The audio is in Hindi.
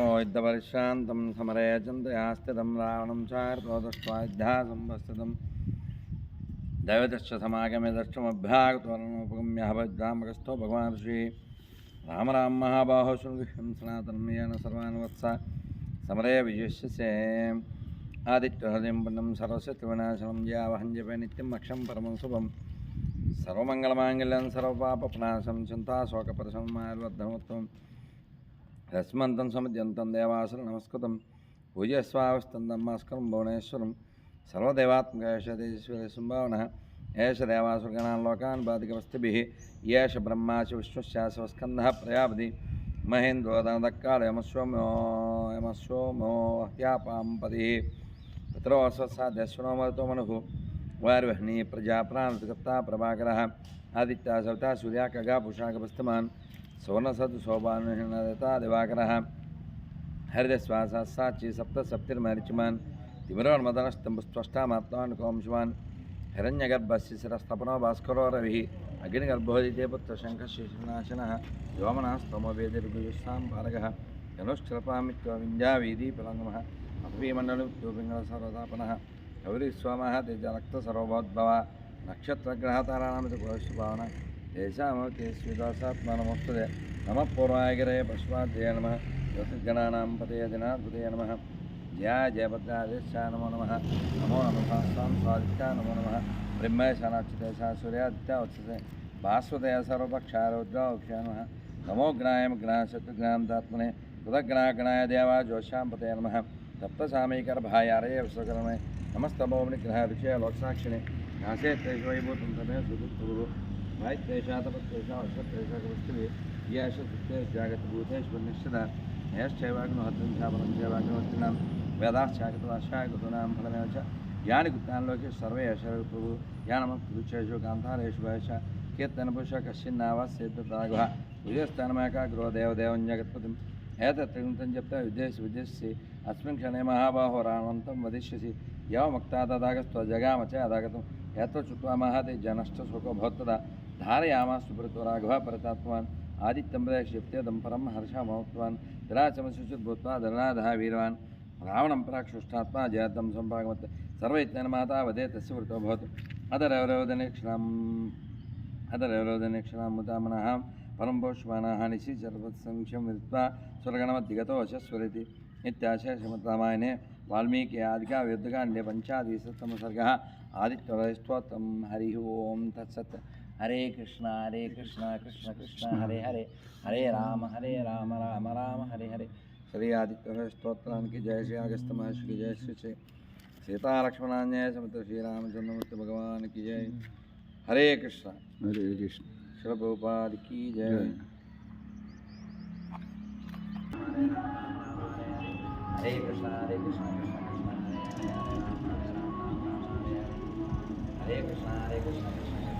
యుద్ధపరిశాంతం సమరే చంద్రయాస్థితం రావణం చార్దోదష్టాధ్యా సంవత్సతం దైవతశ్చ సమాగమే దష్టమభ్యాగతోరణోపగమ్య భద్రామకస్థో భగవాన్ శ్రీ రామరామ మహాబాహో శృంగం సనాతనమయన సర్వానువత్స. సమరే విజయస్యే ఆదిత్యహృదయం పుణ్యం సర్వశత్రువినాశనం యావహం జపే నిత్యం అక్షం పరమం శుభం. సర్వమంగళమాంగళ్యం సర్వపాపనాశం ప్రణాశం చింతాశోకపరిశం समद्यन्तं देवासुरं नमस्कृतं। पूज्यस्वावस्थन्दं भास्करं भुवनेश्वरं। सर्वदेवात्मकेश तेजस्वी सम्भावनः एष देवासुरगणान् लोकान् बाधिकवस्तिभिः येष ब्रह्मा च विष्णुश्चासवस्कन्धः प्रजापति महेन्द्रोदनदक्काल यमस्वमो यमस्वमो ह्यापाम्पतिः। पितरो अस्वत्साध्यश्वनो मरुतो मनुः। సువర్ణసత్ శోభానుహీనత దివాకర హరిదశ్వాస సాచి సప్త సప్తిర్మరిచిమాన్ తిమిరోన్మదనస్తంభుస్వష్టామాత్మాన్ కోంశవాన్ హిరణ్యగర్భశిశిరస్తపనో భాస్కరో రవి అగ్నిగర్భోదితే పుత్రశంఖశేషనాశన వ్యోమనాస్తమోవేదిర్గుజుస్సాం బాలక ధనుశ్చలపామిత్వ వింధ్యావీధి పలంగమ అపవీమండలమిత్యోపింగళ సర్వతాపన గౌరీ స్వామ తేజరక్తసరోభోద్భవ నక్షత్రగ్రహతారాణమితి పురస్సు భావన स्वीदासात्मा नमोस्तुते नमः पूर्वायगिरे पशुवाद्ये नमः ज्योतिर्गणानां पतये जनार्पतये नमः जया जयभद्रादेशा नमो नमः नमो नमः सां स्वादित्या नमो नमः ब्रह्मेशानाच्युतेशा सूर्यादित्या वत्सते भास्वतया सर्वपक्षारोद्रावक्ष्या नमः नमो ग्नाय ग्नाय शत्रुघ्नान्तात्मने कृतग्नागणाय देवा जोषां पतये नमः सप्तसामीकरभायारये विश्वकर्मे नमस्तभोवनिग्रह विषय लोकसाक्षिणे नासे तेषवैभूतं तमेव सुदुःखगुरु वायत्तेषातपत्तेषा वर्षत्तेषाकवस्तुभिः येषुत्तेषागतभूतेषु निश्चित नयश्चैवाग्नोहत्रं चापनं चैवाग्नोहत्रिणां वेदाश्चागतवाशागतूनां फलमेव च यानि गुप्तानि लोके सर्वे यशः प्रभु कीर्तनपुरुष विजयस्थानमयका गृह देवदेवं जगत्पतिम् एतत् त्रिगुणं जप्त विद्येषु विद्यस्य अस्मिन् क्षणे महाबाहो रावणन्तं वदिष्यसि यवमुक्ताददागस्त्व जगाम च अदागतम् यत्र चुत्वा महते जनश्च शोको भवत्तदा धारयामास सुब्रतो राघवः परतात्मान् आदित्यं प्रदक्षिप्त्यदं परं हर्षमोक्तवान् विराचमशुचिर्भूत्वा धरणाधः वीरवान्। रावणं प्राक्षुष्टात्मा जयतं सम्पागमत् सर्वैत्येन माता वदे, तस्य वृतो भवतु। अदरवरोदनेक्षणाम् अदरवरोदनेक्षणां मुदामनः परं पोष्मानः निशिचर्वत्सङ्ख्यं विदित्वा स्वर्गणमद्दिगतो वशस्वरिति इत्याशयश्रीमद्रामायणे वाल्मीकि आदिकाव्युद्धकाण्डे पञ्चाधिशतमसर्गः आदित्यस्तोत्रं हरिः ओं तत्सत्। हरे कृष्णा हरे कृष्णा कृष्ण कृष्ण हरे हरे हरे राम हरे राम राम राम हरे हरे। श्री आदित्य स्त्रोत्रान की जय श्री अगस्त महर्षि की जय श्री श्री। सीता लक्ष्मण समित्र श्री रामचंद्र भगवान की जय। हरे कृष्णा। हरे कृष्ण। शिव गोपाल की जय। हरे कृष्ण हरे कृष्णा कृष्ण कृष्ण। हरे हरे हरे कृष्णा हरे कृष्णा कृष्ण।